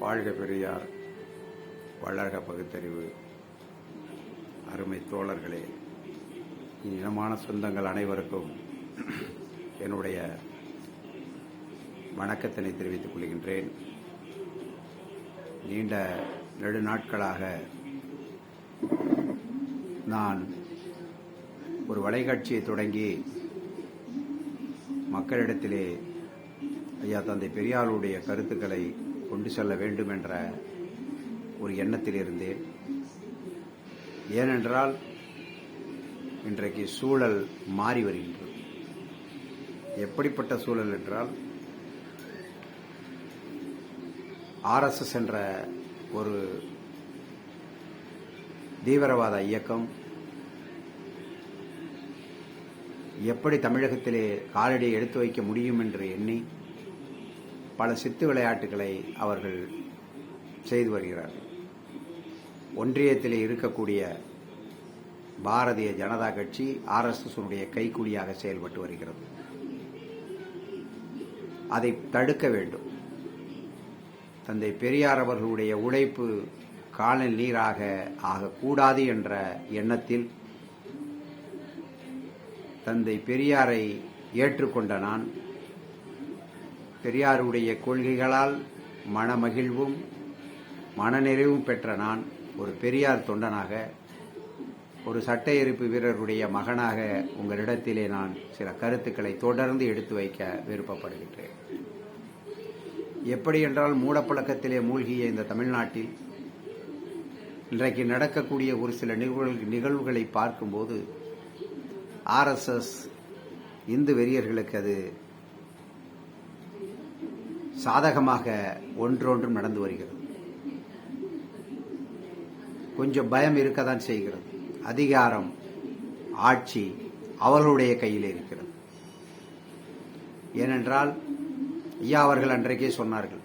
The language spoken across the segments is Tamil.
வாழ்க பெரியார் வளர்க பகுத்தறிவு. அருமை தோழர்களே இனமான சொந்தங்கள் அனைவருக்கும் என்னுடைய வணக்கத்தினை தெரிவித்துக் கொள்கின்றேன். நீண்ட நெடுநாட்களாக நான் ஒரு வலைகாட்சியை தொடங்கி மக்களிடத்திலே ஐயா தந்தை பெரியாருடைய கருத்துக்களை கொண்டு செல்ல வேண்டும் என்ற ஒரு எண்ணத்தில் இருந்தேன் ஏனென்றால் இன்றைக்கு சூழல் மாறி வருகின்றது. எப்படிப்பட்ட சூழல் என்றால் ஆர்எஸ்எஸ் என்ற ஒரு தீவிரவாத இயக்கம் எப்படி தமிழகத்திலே காலடியை எடுத்து வைக்க முடியும் என்று எண்ணி பல சித்து விளையாட்டுகளை அவர்கள் செய்து வருகிறார்கள் ஒன்றியத்திலே இருக்கக்கூடிய பாரதிய ஜனதா கட்சி ஆர்எஸ்எஸ்னுடைய கைக்கூலியாக செயல்பட்டு வருகிறது. அதை தடுக்க வேண்டும். தந்தை பெரியார் அவர்களுடைய உழைப்பு காலில் நீராக ஆகக்கூடாது என்ற எண்ணத்தில் தந்தை பெரியாரை ஏற்றுக்கொண்ட நான் பெரியாருடைய கொள்கைகளால் மனமகிழ்வும் மனநிறைவும் பெற்ற நான் ஒரு பெரியார் தொண்டனாக ஒரு சட்ட எரிப்பு வீரருடைய மகனாக உங்களிடத்திலே நான் சில கருத்துக்களை தொடர்ந்து எடுத்து வைக்க விருப்பப்படுகின்றேன். எப்படி என்றால் மூடப்பழக்கத்திலே மூழ்கிய இந்த தமிழ்நாட்டில் இன்றைக்கு நடக்கக்கூடிய ஒரு சில நிகழ்வுகள் நிகழ்வுகளை பார்க்கும்போது ஆர்எஸ்எஸ் இந்து வெறியர்களுக்கு அது சாதகமாக ஒன்றொன்றும் நடந்து வருகிறது. கொஞ்சம் பயம் இருக்கத்தான் செய்கிறது. அதிகாரம் ஆட்சி அவர்களுடைய கையில் இருக்கிறது. ஏனென்றால் ஐயா அவர்கள் அன்றைக்கே சொன்னார்கள்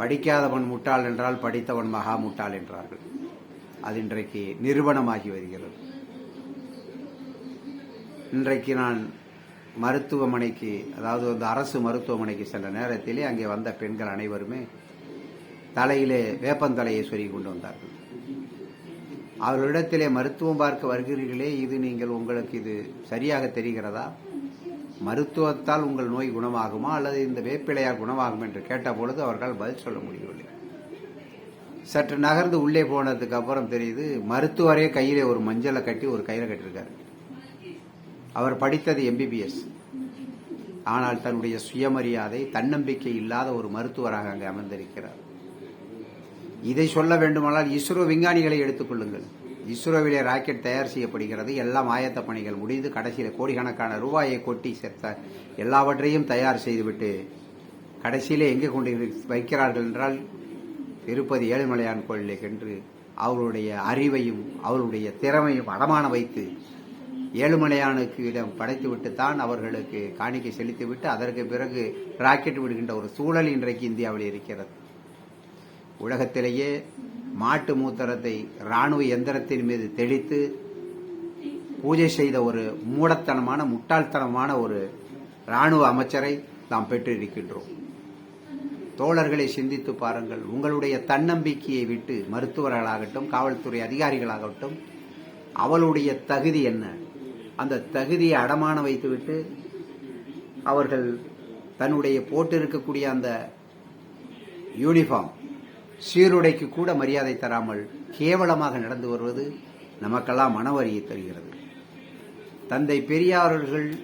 படிக்காதவன் முட்டாள் என்றால் படித்தவன் மகா முட்டாள் என்றார்கள். அது இன்றைக்கு நிறுவனமாகி வருகிறது. இன்றைக்கு நான் மருத்துவமனைக்கு அதாவது வந்து அரசு மருத்துவமனைக்கு சென்ற நேரத்திலே அங்கே வந்த பெண்கள் அனைவருமே தலையிலே வேப்பந்தலையை சொருகி கொண்டு வந்தார்கள். அவர்களிடத்திலே மருத்துவம் பார்க்க வருகிறீர்களே இது நீங்கள் உங்களுக்கு இது சரியாக தெரிகிறதா? மருத்துவத்தால் உங்கள் நோய் குணமாகுமா? அல்லது இந்த வேப்பிலையால் குணமாகும் என்று கேட்டபொழுது அவர்கள் பதில் சொல்ல முடியவில்லை. சற்று நகர்ந்து உள்ளே போனதுக்கு அப்புறம் தெரியுது மருத்துவரே கையிலே ஒரு மஞ்சளை கட்டி ஒரு கையில் கட்டியிருக்காரு. அவர் படித்தது எம்பிபிஎஸ் ஆனால் தன்னுடைய சுயமரியாதை தன்னம்பிக்கை இல்லாத ஒரு மருத்துவராக அங்கே அமர்ந்திருக்கிறார். இதை சொல்ல வேண்டுமானால் இஸ்ரோ விஞ்ஞானிகளை எடுத்துக்கொள்ளுங்கள் இஸ்ரோவிலே ராக்கெட் தயார் செய்யப்படுகிறது. எல்லாம் ஆயத்த பணிகள் முடிந்து கடைசியில் கோடிக்கணக்கான ரூபாயை கொட்டி சேர்த்த எல்லாவற்றையும் தயார் செய்துவிட்டு கடைசியிலே எங்கே கொண்டு வைக்கிறார்கள் என்றால் திருப்பதி ஏழுமலையான் கோயிலை சென்று அவருடைய அறிவையும் அவருடைய திறமையும் அடமான வைத்து ஏழுமலையானுக்கு இடம் படைத்துவிட்டு தான் அவர்களுக்கு காணிக்கை செலுத்திவிட்டு அதற்கு பிறகு ராக்கெட் விடுகின்ற ஒரு சூழல் இன்றைக்கு இந்தியாவில் இருக்கிறது. உலகத்திலேயே மாட்டு மூத்தரத்தை ராணுவ எந்திரத்தின் மீது தெளித்து பூஜை செய்த ஒரு மூடத்தனமான முட்டாள்தனமான ஒரு ராணுவ அமைச்சரை நாம் பெற்றிருக்கின்றோம். தோழர்களை சிந்தித்து பாருங்கள். உங்களுடைய தன்னம்பிக்கையை விட்டு மருத்துவர்களாகட்டும் காவல்துறை அதிகாரிகளாகட்டும் அவளுடைய தகுதி என்ன? அந்த தகுதியை அடமான வைத்துவிட்டு அவர்கள் தன்னுடைய போட்டிருக்கக்கூடிய அந்த யூனிஃபார்ம் சீருடைக்கு கூட மரியாதை தராமல் கேவலமாக நடந்து வருவது நமக்கெல்லாம் மனவரியை தருகிறது. தந்தை பெரியாரர்கள்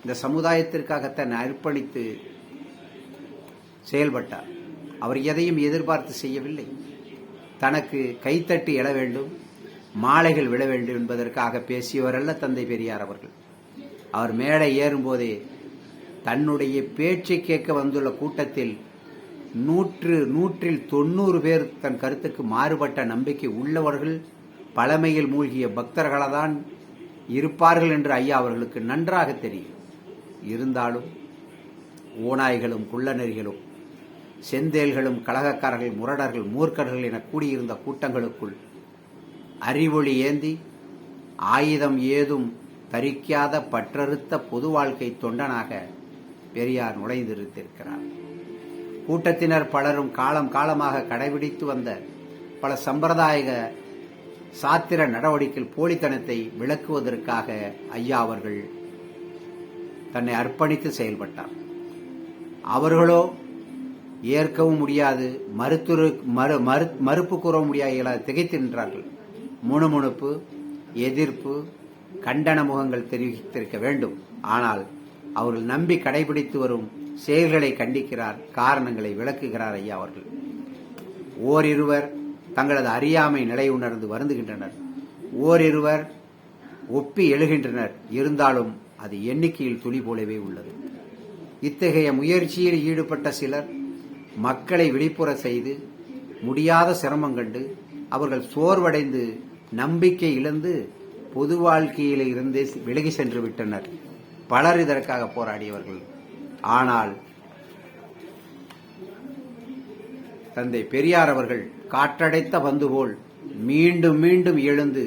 இந்த சமுதாயத்திற்காக தன்னை அர்ப்பணித்து செயல்பட்டார். அவர் எதையும் எதிர்பார்த்து செய்யவில்லை. தனக்கு கைத்தட்டி எழ வேண்டும். மாலைகள் விழ வேண்டும் என்பதற்காக பேசியவர் அல்ல தந்தை பெரியார் அவர்கள். அவர் மேடை ஏறும்போதே தன்னுடைய பேச்சை கேட்க வந்துள்ள கூட்டத்தில் நூற்று நூற்றில் தொண்ணூறு பேர் தன் கருத்துக்கு மாறுபட்ட நம்பிக்கை உள்ளவர்கள் பழமையில் மூழ்கிய பக்தர்களாதான் இருப்பார்கள் என்று ஐயா அவர்களுக்கு நன்றாக தெரியும். இருந்தாலும் ஓநாய்களும் குள்ளநெறிகளும் செந்தேல்களும் கழகக்காரர்கள் முரடர்கள் மூர்க்கர்கள் என கூடியிருந்த கூட்டங்களுக்குள் அறிவொளி ஏந்தி ஆயுதம் ஏதும் தரிக்காத பற்றறுத்த பொது வாழ்க்கை தொண்டனாக பெரியார் நுழைந்திருத்திருக்கிறார் கூட்டத்தினர் பலரும் காலம் காலமாக கடைபிடித்து வந்த பல சம்பிரதாய சாத்திர நடவடிக்கைகள் போலித்தனத்தை விளக்குவதற்காக ஐயா அவர்கள் தன்னை அர்ப்பணித்து செயல்பட்டார். அவர்களோ ஏற்கவும் முடியாது மறுத்துரு மறு மறு மறுப்பு கூற முடியாத திகைத்து நின்றார்கள். முணுமுணுப்பு எதிர்ப்பு கண்டன முகங்கள் தெரிவித்திருக்க வேண்டும். ஆனால் அவர்கள் நம்பி கடைபிடித்து வரும் செயல்களை கண்டிக்கிறார் காரணங்களை விளக்குகிறார் ஐயா அவர்கள். ஓரிருவர் தங்களது அறியாமை நிலை உணர்ந்து வருந்துகின்றனர். ஓரிருவர் ஒப்பி எழுகின்றனர். இருந்தாலும் அது எண்ணிக்கையில் துளி போலவே உள்ளது. இத்தகைய முயற்சியில் ஈடுபட்ட சிலர் மக்களை விழிப்புற செய்து முடியாத சிரமம் கண்டு அவர்கள் சோர்வடைந்து நம்பிக்கை இழந்து பொது வாழ்க்கையில் இருந்து விலகி சென்று விட்டனர். பலர் இதற்காக போராடியவர்கள். ஆனால் தந்தை பெரியார் அவர்கள் காற்றடைத்த பந்து போல் மீண்டும் மீண்டும் எழுந்து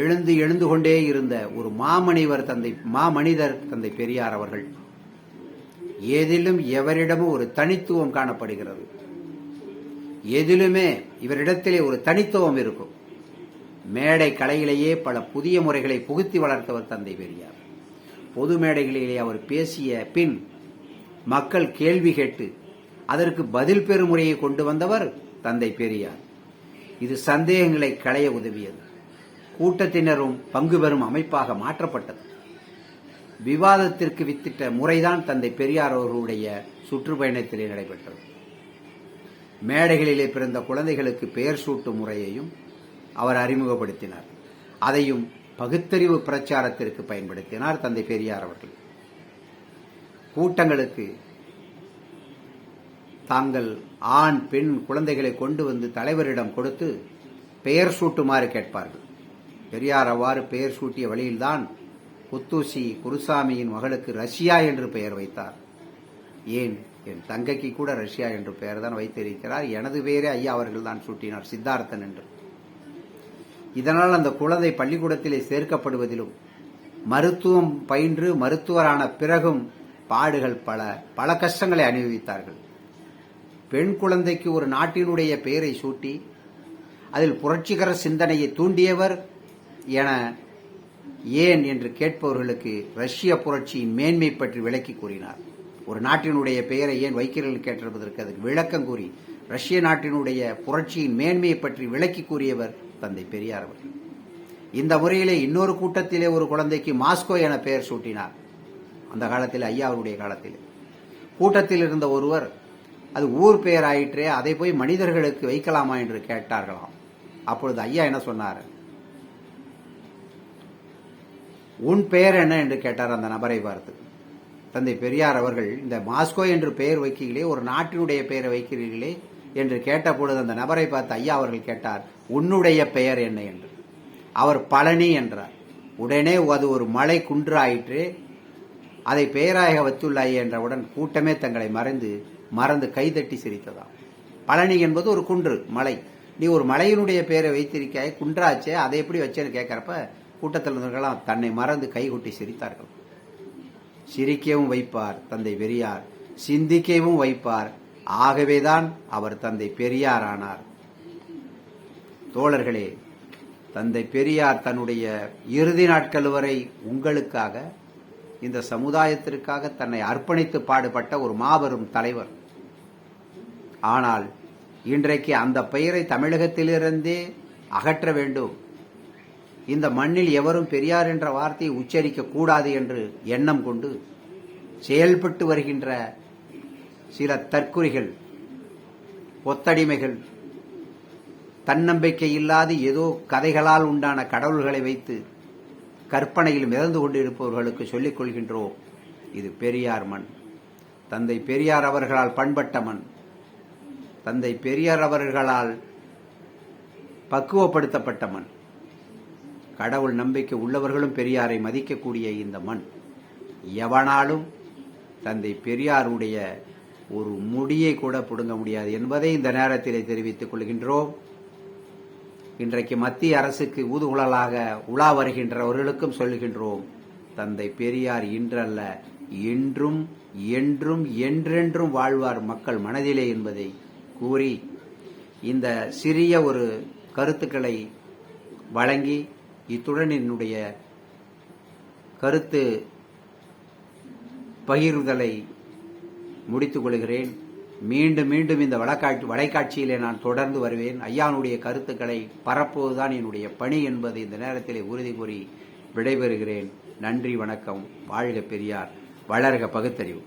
எழுந்து எழுந்து கொண்டே இருந்த ஒரு மாமனிவர் தந்தை மாமனிதர் தந்தை பெரியார் அவர்கள். ஏதிலும் எவரிடமும் ஒரு தனித்துவம் காணப்படுகிறது. எதிலுமே இவரிடத்திலே ஒரு தனித்துவம் இருக்கும். மேடை கலையிலேயே பல புதிய முறைகளை புகுத்தி வளர்த்தவர் தந்தை பெரியார். பொது மேடைகளிலே அவர் பேசிய பின் மக்கள் கேள்வி கேட்டு அதற்கு பதில் பெறும் முறையை கொண்டு வந்தவர் தந்தை பெரியார். இது சந்தேகங்களை களைய உதவியது. கூட்டத்தினரும் பங்கு பெறும் அமைப்பாக மாற்றப்பட்டது. விவாதத்திற்கு வித்திட்ட முறைதான் தந்தை பெரியார் அவர்களுடைய சுற்றுப்பயணத்திலே நடைபெற்றது. மேடைகளிலே பிறந்த குழந்தைகளுக்கு பெயர் சூட்டும் முறையையும் அவர் அறிமுகப்படுத்தினார். அதையும் பகுத்தறிவு பிரச்சாரத்திற்கு பயன்படுத்தினார் தந்தை பெரியார் அவர்கள். கூட்டங்களுக்கு தாங்கள் ஆண் பெண் குழந்தைகளை கொண்டு வந்து தலைவரிடம் கொடுத்து பெயர் சூட்டுமாறு கேட்பார்கள். பெரியார் அவ்வாறு பெயர் சூட்டிய வழியில்தான் புத்தூசி குருசாமியின் மகளுக்கு ரஷ்யா என்று பெயர் வைத்தார். ஏன்? என் தங்கைக்கு கூட ரஷ்யா என்று பெயர் தான் வைத்திருக்கிறார். எனது பெயரே ஐயா அவர்கள் தான் சூட்டினார் சித்தார்த்தன் என்று. இதனால் அந்த குழந்தை பள்ளிக்கூடத்திலே சேர்க்கப்படுவதிலும் மருத்துவம் பயின்று மருத்துவரான பிறகும் பாடுகள் பல பல கஷ்டங்களை அனுபவித்தார்கள். பெண் குழந்தைக்கு ஒரு நாட்டினுடைய பெயரை சூட்டி அதில் புரட்சிகர சிந்தனையை தூண்டியவர் என ஏன் என்று கேட்பவர்களுக்கு ரஷ்ய புரட்சியின் மேன்மை பற்றி விளக்கி கூறினார். ஒரு நாட்டினுடைய பெயரை ஏன் வைக்கிறீர்கள் கேட்டிருப்பதற்கு அதுக்கு விளக்கம் கூறி ரஷ்ய நாட்டினுடைய புரட்சியின் மேன்மையை பற்றி விளக்கி கூறியவர் தந்தை பெரியார் அவர்கள். இந்த முறையிலே இன்னொரு கூட்டத்திலே ஒரு குழந்தைக்கு மாஸ்கோ என பெயர் சூட்டினார். அந்த காலத்தில் ஐயா அவருடைய காலத்தில். கூட்டத்தில் இருந்த ஒருவர் அது ஊர் பெயர் ஆயிற்றே அதை போய் மனிதர்களுக்கு வைக்கலாமா என்று கேட்டார்களாம். அப்பொழுது ஐயா என்ன சொன்னார்? உன் பெயர் என்ன? என்று கேட்டார் அந்த நபரை பார்த்து. தந்தை பெரியார் அவர்கள் இந்த மாஸ்கோ என்று பெயர் வைக்கிறீர்களே ஒரு நாட்டினுடைய பெயரை வைக்கிறீர்களே என்று கேட்டபொழுது அந்த நபரை பார்த்து ஐயா அவர்கள் கேட்டார் உன்னுடைய பெயர் என்ன? என்று. அவர் பழனி என்றார். உடனே அது ஒரு மலை குன்றாயிற்று. அதை பெயராக வைத்துள்ளாயே என்றவுடன் கூட்டமே தங்களை மறைந்து மறந்து கைதட்டி சிரித்ததாம். பழனி என்பது ஒரு குன்று மலை. நீ ஒரு மலையினுடைய பெயரை வைத்திருக்காய் குன்றாச்சே அதை எப்படி வச்சேன்னு கேட்கறப்ப கூட்டத்தில் இருந்தவர்களாம் தன்னை மறந்து கைகொட்டி சிரித்தார்கள். சிரிக்கவும் வைப்பார் தந்தை பெரியார் சிந்திக்கவும் வைப்பார் ஆகவேதான் அவர் தந்தை பெரியார் ஆனார். தோழர்களே தந்தை பெரியார் தன்னுடைய இறுதி நாட்கள் வரை உங்களுக்காக இந்த சமுதாயத்திற்காக தன்னை அர்ப்பணித்து பாடுபட்ட ஒரு மாபெரும் தலைவர். ஆனால் இன்றைக்கு அந்த பெயரை தமிழகத்திலிருந்தே அகற்ற வேண்டும். இந்த மண்ணில் எவரும் பெரியார் என்ற வார்த்தையை உச்சரிக்க கூடாது என்று எண்ணம் கொண்டு செயல்பட்டு வருகின்ற சில தற்குறிகள் ஒத்தடிமைகள் தன்னம்பிக்கை இல்லாது ஏதோ கதைகளால் உண்டான கடவுள்களை வைத்து கற்பனையில் மிதந்து கொண்டிருப்பவர்களுக்கு சொல்லிக் கொள்கின்றோம் இது பெரியார் மண். தந்தை பெரியார் அவர்களால் பண்பட்ட மண். தந்தை பெரியார் அவர்களால் பக்குவப்படுத்தப்பட்ட மண். கடவுள் நம்பிக்கை உள்ளவர்களும் பெரியாரை மதிக்கக்கூடிய இந்த மண். எவனாலும் தந்தை பெரியாருடைய ஒரு முடியை கூட பிடுங்க முடியாது என்பதை இந்த நேரத்திலே தெரிவித்துக் கொள்கின்றோம். இன்றைக்கு மத்திய அரசுக்கு ஊதுகுழலாக உலா வருகின்றவர்களுக்கும் சொல்கின்றோம் தந்தை பெரியார் இன்றல்ல என்றும் என்றும் என்றென்றும் வாழ்வார் மக்கள் மனதிலே என்பதை கூறி இந்த சிறிய ஒரு கருத்துக்களை வழங்கி இத்துடன் என்னுடைய கருத்து பகிர்தலை முடித்துக் கொள்கிறேன் மீண்டும் மீண்டும் இந்த வழக்காட்சி வலைக்காட்சியிலே நான் தொடர்ந்து வருவேன். ஐயானுடைய கருத்துக்களை பரப்புவதுதான் என்னுடைய பணி என்பதை இந்த நேரத்திலே உறுதி கூறி விடைபெறுகிறேன். நன்றி வணக்கம். வாழ்க பெரியார். வளர்க பகுத்தறிவு.